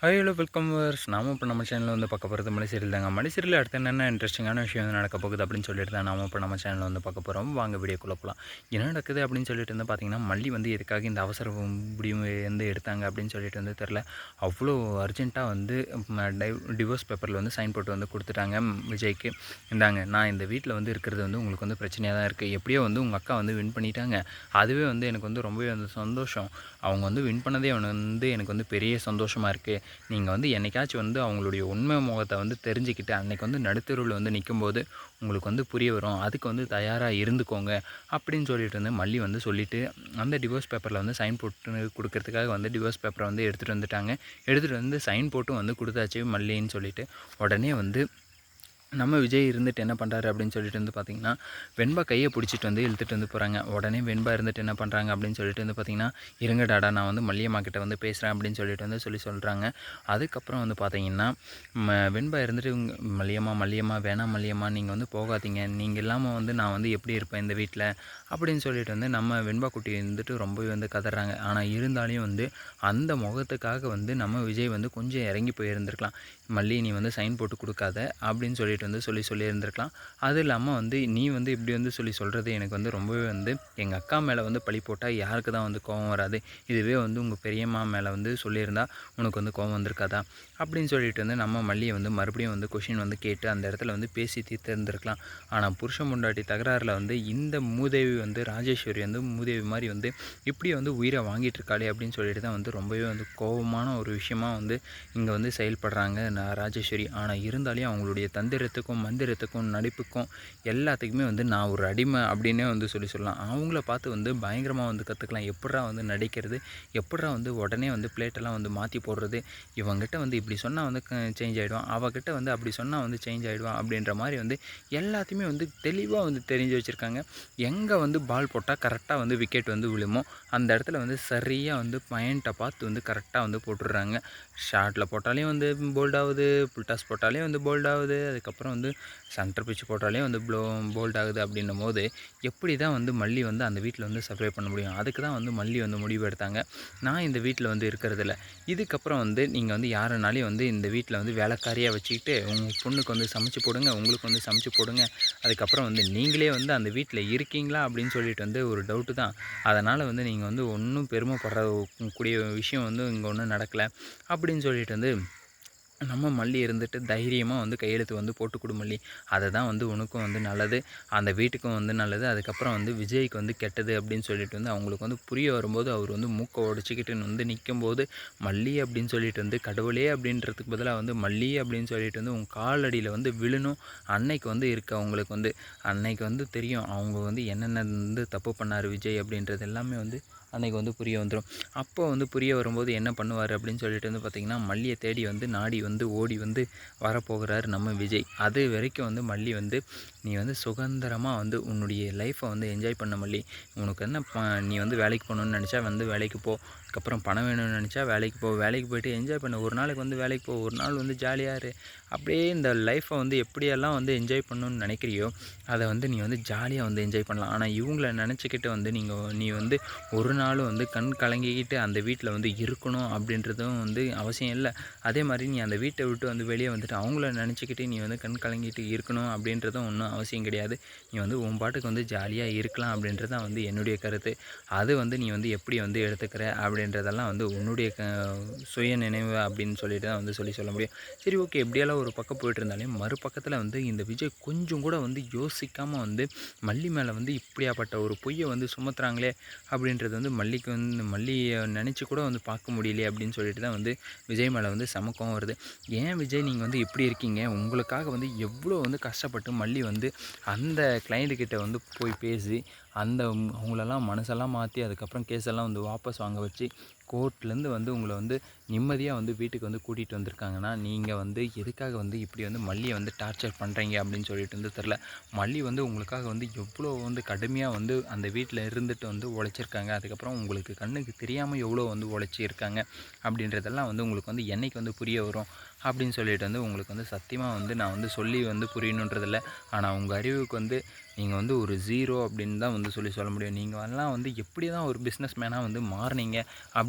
Hi hello welcome verse நாம இப்போ நம்ம சேனலில் வந்து பார்க்க போகிறது மலை தாங்க மலை அடுத்து என்னென்ன இன்ட்ரெஸ்டிங்கான விஷயம் வந்து நடக்க போகுது அப்படின்னு சொல்லிட்டு தான் நாம இப்போ நம்ம சேனலில் வந்து பார்க்க போகிறோம் வாங்க வீடியோ போகலாம் என்ன நடக்குது அப்படின்னு சொல்லிட்டு வந்து பார்த்தீங்கன்னா மல்லி வந்து எதுக்காக இந்த அவசர முடிவு வந்து எடுத்தாங்க அப்படின்னு சொல்லிட்டு வந்து தெரில அவ்வளோ அர்ஜென்ட்டாக வந்து டிவோர்ஸ் பேப்பரில் வந்து சைன் போட்டு வந்து கொடுத்துட்டாங்க விஜய்க்கு. இந்தாங்க நான் இந்த வீட்டில் வந்து இருக்கிறது வந்து உங்களுக்கு வந்து பிரச்சனையாக தான் இருக்குது எப்படியோ வந்து உங்கள் அக்கா வந்து வின் பண்ணிட்டாங்க. அதுவே வந்து எனக்கு வந்து ரொம்பவே வந்து சந்தோஷம். அவங்க வந்து வின் பண்ணதே வந்து எனக்கு வந்து பெரிய சந்தோஷமாக இருக்குது நீங்கள் வந்து என்னைக்காச்சும் வந்து அவங்களுடைய உண்மை முகத்தை வந்து தெரிஞ்சுக்கிட்டு அன்றைக்கி வந்து நடுத்தருவில் வந்து நிற்கும்போது உங்களுக்கு வந்து புரிய வரும். அதுக்கு வந்து தயாராக இருந்துக்கோங்க அப்படின்னு சொல்லிட்டு வந்து மல்லி வந்து சொல்லிவிட்டு அந்த டிவோர்ஸ் பேப்பரில் வந்து சைன் போட்டு கொடுக்கறதுக்காக வந்து டிவோர்ஸ் பேப்பரை வந்து எடுத்துகிட்டு வந்துட்டாங்க. எடுத்துகிட்டு வந்து சைன் போட்டும் வந்து கொடுத்தாச்சு மல்லின்னு சொல்லிவிட்டு உடனே வந்து நம்ம விஜய் இருந்துட்டு என்ன பண்ணுறாரு அப்படின்னு சொல்லிட்டு வந்து பார்த்திங்கன்னா வெண்பா கையை பிடிச்சிட்டு வந்து இழுத்துட்டு வந்து போகிறாங்க உடனே வெண்பா இருந்துட்டு என்ன பண்ணுறாங்க அப்படின்னு சொல்லிட்டு வந்து பார்த்திங்கன்னா இருங்க டாடா நான் வந்து மல்லியம்மா கிட்ட வந்து பேசுகிறேன் அப்படின்னு சொல்லிட்டு வந்து சொல்லி சொல்கிறாங்க அதுக்கப்புறம் வந்து பார்த்தீங்கன்னா வெண்பா இருந்துட்டு மல்லியம்மா மல்லியம்மா வேணாம் மல்லியம்மா நீங்கள் வந்து போகாதீங்க. நீங்கள் இல்லாமல் வந்து நான் வந்து எப்படி இருப்பேன் இந்த வீட்டில் அப்படின்னு சொல்லிட்டு வந்து நம்ம வெண்பா குட்டி வந்துட்டு ரொம்பவே வந்து கதறாங்க. ஆனால் இருந்தாலையும் வந்து அந்த முகத்துக்காக வந்து நம்ம விஜய் வந்து கொஞ்சம் இறங்கி போயிருந்துருக்கலாம். மல்லி நீ வந்து சைன் போட்டு கொடுக்காத அப்படின்னு சொல்லிட்டு வந்து சொல்லி சொல்லியிருந்திருக்கலாம். அது இல்லாமல் வந்து நீ வந்து இப்படி வந்து சொல்லி சொல்கிறது எனக்கு வந்து ரொம்பவே வந்து எங்கள் அக்கா மேலே வந்து பழி போட்டால் யாருக்கு தான் வந்து கோவம் வராது. இதுவே வந்து உங்கள் பெரியம்மா மேலே வந்து சொல்லியிருந்தா உனக்கு வந்து கோவம் வந்திருக்காதா? அப்படின்னு சொல்லிட்டு வந்து நம்ம மல்லியை வந்து மறுபடியும் வந்து கொஷின் வந்து கேட்டு அந்த இடத்துல வந்து பேசி தீர்த்திருந்திருக்கலாம். ஆனால் புருஷ முண்டாட்டி தகராறில் வந்து இந்த மூதேவி வந்து ராஜேஸ்வரி வந்து மூதேவி மாதிரி வந்து இப்படி வந்து உயிரை வாங்கிட்டு இருக்காளே அப்படின்னு சொல்லிட்டு தான் வந்து ரொம்பவே வந்து கோபமான ஒரு விஷயமா வந்து இங்கே வந்து செயல்படுறாங்க ராஜேஸ்வரி. ஆனால் இருந்தாலே அவங்களுடைய தந்திர தந்திரத்துக்கும் மந்திரத்துக்கும் நடிப்புக்கும் எல்லாத்துக்குமே வந்து நான் ஒரு அடிமை அப்படின்னே வந்து சொல்லி சொல்லலாம். அவங்கள பார்த்து வந்து பயங்கரமாக வந்து கற்றுக்கலாம் எப்படா வந்து நடிக்கிறது? எப்படா வந்து உடனே வந்து பிளேட்டெல்லாம் வந்து மாற்றி போடுறது? இவங்ககிட்ட வந்து இப்படி சொன்னால் வந்து சேஞ்ச் ஆகிடுவான் அவகிட்ட வந்து அப்படி சொன்னால் வந்து சேஞ்ச் ஆகிடுவான் அப்படின்ற மாதிரி வந்து எல்லாத்தையுமே வந்து தெளிவாக வந்து தெரிஞ்சு வச்சுருக்காங்க. எங்கே வந்து பால் போட்டால் கரெக்டாக வந்து விக்கெட் வந்து விழுமோ? அந்த இடத்துல வந்து சரியாக வந்து பாயிண்ட்டை பார்த்து வந்து கரெக்டாக வந்து போட்டுடுறாங்க. ஷார்ட்டில் போட்டாலையும் வந்து போல்ட் ஆகுது. புல்டாஸ் போட்டாலையும் வந்து போல்ட் ஆகுது. அதுக்கப்புறம் வந்து சென்டர் பிச்சு போட்டாலே வந்து ப்ளோ போல்ட் ஆகுது அப்படின்னும் போது எப்படி தான் வந்து மல்லி வந்து அந்த வீட்டில் வந்து சர்வை பண்ண முடியும்? அதுக்கு தான் வந்து மல்லி வந்து முடிவு எடுத்தாங்க. நான் இந்த வீட்டில் வந்து இருக்கிறதில்ல இதுக்கப்புறம் வந்து நீங்கள் வந்து யாருனாலையும் வந்து இந்த வீட்டில் வந்து வேலைக்காரியாக வச்சுக்கிட்டு உங்கள் பொண்ணுக்கு வந்து சமைச்சு போடுங்க உங்களுக்கு வந்து சமைச்சு போடுங்க. அதுக்கப்புறம் வந்து நீங்களே வந்து அந்த வீட்டில் இருக்கீங்களா அப்படின்னு சொல்லிட்டு வந்து ஒரு டவுட்டு தான். அதனால் வந்து நீங்கள் வந்து ஒன்றும் பெருமைப்படுற கூடிய விஷயம் வந்து இங்கே ஒன்றும் நடக்கலை. அப்படின்னு சொல்லிட்டு வந்து நம்ம மல்லி இருந்துட்டு தைரியமாக வந்து கையெழுத்து வந்து போட்டு கொடு மல்லி. அதை தான் வந்து உனக்கும் வந்து நல்லது. அந்த வீட்டுக்கும் வந்து நல்லது. அதுக்கப்புறம் வந்து விஜய்க்கு வந்து கெட்டது அப்படின்னு சொல்லிட்டு வந்து அவங்களுக்கு வந்து புரிய வரும்போது அவர் வந்து மூக்கை உடச்சிக்கிட்டு வந்து நிற்கும்போது மல்லி அப்படின்னு சொல்லிட்டு வந்து கடவுளே அப்படின்றதுக்கு பதிலாக வந்து மல்லி அப்படின்னு சொல்லிட்டு வந்து உங்கள் காலடியில் வந்து விழணும். அன்னைக்கு வந்து இருக்க அவங்களுக்கு வந்து. அன்னைக்கு வந்து தெரியும் அவங்க வந்து என்னென்ன வந்து தப்பு பண்ணார் விஜய் அப்படின்றது எல்லாமே வந்து அன்றைக்கி வந்து புரிய வந்துடும் அப்போ வந்து புரிய வரும்போது என்ன பண்ணுவார் அப்படின்னு சொல்லிட்டு வந்து பார்த்திங்கன்னா மல்லியை தேடி வந்து நாடி வந்து ஓடி வந்து வரப்போகிறார் நம்ம விஜய். அது வரைக்கும் வந்து மல்லி வந்து நீ வந்து சுதந்திரமாக வந்து உன்னுடைய லைஃப்பை வந்து என்ஜாய் பண்ண மல்லி. உனக்கு என்ன நீ வந்து வேலைக்கு போகணுன்னு நினச்சா வந்து வேலைக்கு போ. அதுக்கப்புறம் பணம் வேணும்னு நினச்சா வேலைக்கு போ வேலைக்கு போயிட்டு என்ஜாய் பண்ண. ஒரு நாளைக்கு வந்து வேலைக்கு போ ஒரு நாள் வந்து ஜாலியாக இரு. அப்படியே இந்த லைஃப்பை வந்து எப்படியெல்லாம் வந்து என்ஜாய் பண்ணணும்னு நினைக்கிறியோ அதை வந்து நீ வந்து ஜாலியாக வந்து என்ஜாய் பண்ணலாம். ஆனால் இவங்கள நினச்சிக்கிட்டு வந்து நீங்கள் நீ வந்து ஒரு நாளும் வந்து கண் கலங்கிக்கிட்டு அந்த வீட்டில் வந்து இருக்கணும் அப்படின்றதும் வந்து அவசியம் இல்லை. அதே மாதிரி நீ அந்த வீட்டை விட்டு வந்து வெளியே வந்துட்டு அவங்கள நினச்சிக்கிட்டு நீ வந்து கண் கலங்கிட்டு இருக்கணும் அப்படின்றதும் ஒன்றும் அவசியம் கிடையாது. நீ வந்து உன் பாட்டுக்கு வந்து ஜாலியாக இருக்கலாம் அப்படின்றது தான் வந்து என்னுடைய கருத்து. அது வந்து நீ வந்து எப்படி வந்து எடுத்துக்கிற அப்படின்னு அப்படின்றதெல்லாம் வந்து உன்னுடைய க சுய நினைவு அப்படின்னு சொல்லிட்டு தான் வந்து சொல்லி சொல்ல முடியும். சரி ஓகே எப்படியெல்லாம் ஒரு பக்கம் போயிட்டு இருந்தாலே மறுபக்கத்தில் வந்து இந்த விஜய் கொஞ்சம் கூட வந்து யோசிக்காமல் வந்து மல்லி மேலே வந்து இப்படியாப்பட்ட ஒரு பொய்யை வந்து சுமத்துறாங்களே அப்படின்றது வந்து மல்லிக்கு வந்து மல்லியை நினச்சி கூட வந்து பார்க்க முடியலையே அப்படின்னு சொல்லிட்டு தான் வந்து விஜய் மேலே வந்து சமக்கம் வருது. ஏன் விஜய் நீங்கள் வந்து இப்படி இருக்கீங்க? உங்களுக்காக வந்து எவ்வளோ வந்து கஷ்டப்பட்டு மல்லி வந்து அந்த கிளைண்ட்டுக்கிட்ட வந்து போய் பேசி அந்த அவங்களெல்லாம் மனசெல்லாம் மாற்றி அதுக்கப்புறம் கேஸெல்லாம் வந்து வாபஸ் வாங்க வச்சு கோர்ட்லேருந்து வந்து உங்களை வந்து நிம்மதியாக வந்து வீட்டுக்கு வந்து கூட்டிகிட்டு வந்திருக்காங்கன்னா நீங்கள் வந்து எதுக்காக வந்து இப்படி வந்து மல்லியை வந்து டார்ச்சர் பண்ணுறீங்க அப்படின்னு சொல்லிட்டு வந்து தெரில மல்லி வந்து உங்களுக்காக வந்து எவ்வளோ வந்து கடுமையாக வந்து அந்த வீட்டில் இருந்துட்டு வந்து உழைச்சிருக்காங்க. அதுக்கப்புறம் உங்களுக்கு கண்ணுக்கு தெரியாமல் எவ்வளோ வந்து உழைச்சிருக்காங்க அப்படின்றதெல்லாம் வந்து உங்களுக்கு வந்து என்றைக்கு வந்து புரிய வரும் அப்படின்னு சொல்லிட்டு வந்து உங்களுக்கு வந்து சத்தியமாக வந்து நான் வந்து சொல்லி வந்து புரியணுன்றதில்ல ஆனால் உங்கள் அறிவுக்கு வந்து நீங்கள் வந்து ஒரு ஜீரோ அப்படின்னு தான் வந்து சொல்லி சொல்ல முடியும். நீங்கள் எல்லாம் வந்து எப்படி தான் ஒரு பிஸ்னஸ் மேனாக வந்து மாறினீங்க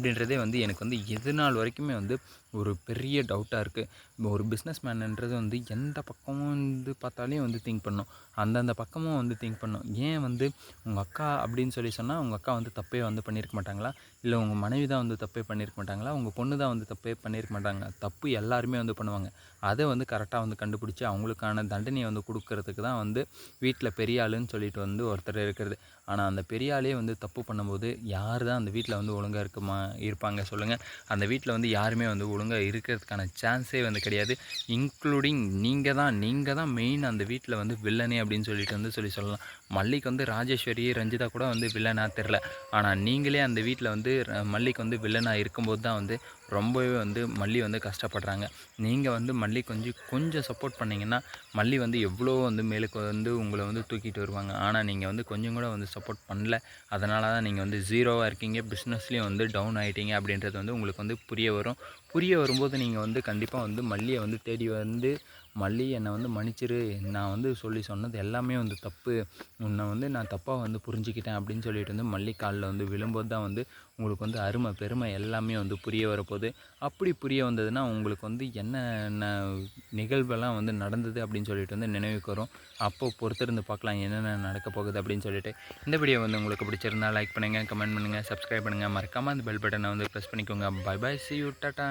அப்படின்றதே வந்து எனக்கு வந்து எது நாள் வரைக்குமே வந்து ஒரு பெரிய டவுட்டாக இருக்குது ஒரு பிஸ்னஸ் மேனுன்றது வந்து எந்த பக்கமும் வந்து பார்த்தாலே வந்து திங்க் பண்ணும். அந்தந்த பக்கமும் வந்து திங்க் பண்ணும். ஏன் வந்து உங்கள் அக்கா அப்படின்னு சொல்லி சொன்னால் உங்கள் அக்கா வந்து தப்பே வந்து பண்ணியிருக்க மாட்டாங்களா? இல்லை உங்கள் மனைவி தான் வந்து தப்பே பண்ணியிருக்க மாட்டாங்களா? உங்கள் பொண்ணு தான் வந்து தப்பே பண்ணியிருக்க மாட்டாங்க. தப்பு எல்லாருமே வந்து பண்ணுவாங்க. அதை வந்து கரெக்டாக வந்து கண்டுபிடிச்சி அவங்களுக்கான தண்டனையை வந்து கொடுக்கறதுக்கு தான் வந்து வீட்டில் பெரிய ஆளுன்னு சொல்லிட்டு வந்து ஒருத்தர் இருக்கிறது. ஆனால் அந்த பெரிய ஆளே வந்து தப்பு பண்ணும்போது யார் தான் அந்த வீட்டில் வந்து ஒழுங்காக இருக்குமா இருப்பாங்க சொல்லுங்கள் அந்த வீட்டில் வந்து யாருமே வந்து ஒழுங்காக இருக்கிறதுக்கான சான்ஸே வந்து கிடையாது. இன்க்ளூடிங் நீங்கள் தான் நீங்கள் தான் மெயின் அந்த வீட்டில் வந்து வில்லனே அப்படின்னு சொல்லிட்டு வந்து சொல்லி சொல்லலாம். மல்லிக்கு வந்து ராஜேஸ்வரி ரஞ்சிதா கூட வந்து வில்லனாக தெரில ஆனால் நீங்களே அந்த வீட்டில் வந்து மல்லிக் மல்லிக்கு வந்து வில்லனாக இருக்கும்போது தான் வந்து ரொம்பவே வந்து மல்லி வந்து கஷ்டப்படுறாங்க. நீங்கள் வந்து மல்லி கொஞ்சம் கொஞ்சம் சப்போர்ட் பண்ணிங்கன்னா மல்லி வந்து எவ்வளோ வந்து மேலுக்கு வந்து உங்களை வந்து தூக்கிட்டு வருவாங்க. ஆனால் நீங்கள் வந்து கொஞ்சம் கூட வந்து சப்போர்ட் பண்ணல. அதனால தான் நீங்கள் வந்து ஜீரோவாக இருக்கீங்க. பிஸ்னஸ்லேயும் வந்து டவுன் ஆகிட்டீங்க அப்படின்றது வந்து உங்களுக்கு வந்து புரிய வரும். புரிய வரும்போது நீங்கள் வந்து கண்டிப்பாக வந்து மல்லியை வந்து தேடி வந்து மல்லி என்னை வந்து மன்னிச்சிரு. நான் வந்து சொல்லி சொன்னது எல்லாமே வந்து தப்பு. உன்னை வந்து நான் தப்பாக வந்து புரிஞ்சுக்கிட்டேன் அப்படின்னு சொல்லிட்டு வந்து மல்லி காலில் வந்து விழும்போது தான் வந்து உங்களுக்கு வந்து அருமை பெருமை எல்லாமே வந்து புரிய வரப்போகுது. அப்படி புரிய வந்ததுன்னா உங்களுக்கு வந்து என்னென்ன நிகழ்வெல்லாம் வந்து நடந்தது அப்படின்னு சொல்லிட்டு வந்து நினைவுக்கு வரும் அப்போ பொறுத்திருந்து பார்க்கலாம் என்னென்ன நடக்க போகுது அப்படின்னு சொல்லிட்டு. இந்த வீடியோ வந்து உங்களுக்கு பிடிச்சிருந்தா லைக் பண்ணுங்கள் கமெண்ட் பண்ணுங்கள் சப்ஸ்கிரைப் பண்ணுங்கள் மறக்காமல் அந்த பெல் பட்டனை வந்து ப்ரெஸ் பண்ணிக்கோங்க. Bye bye see you tata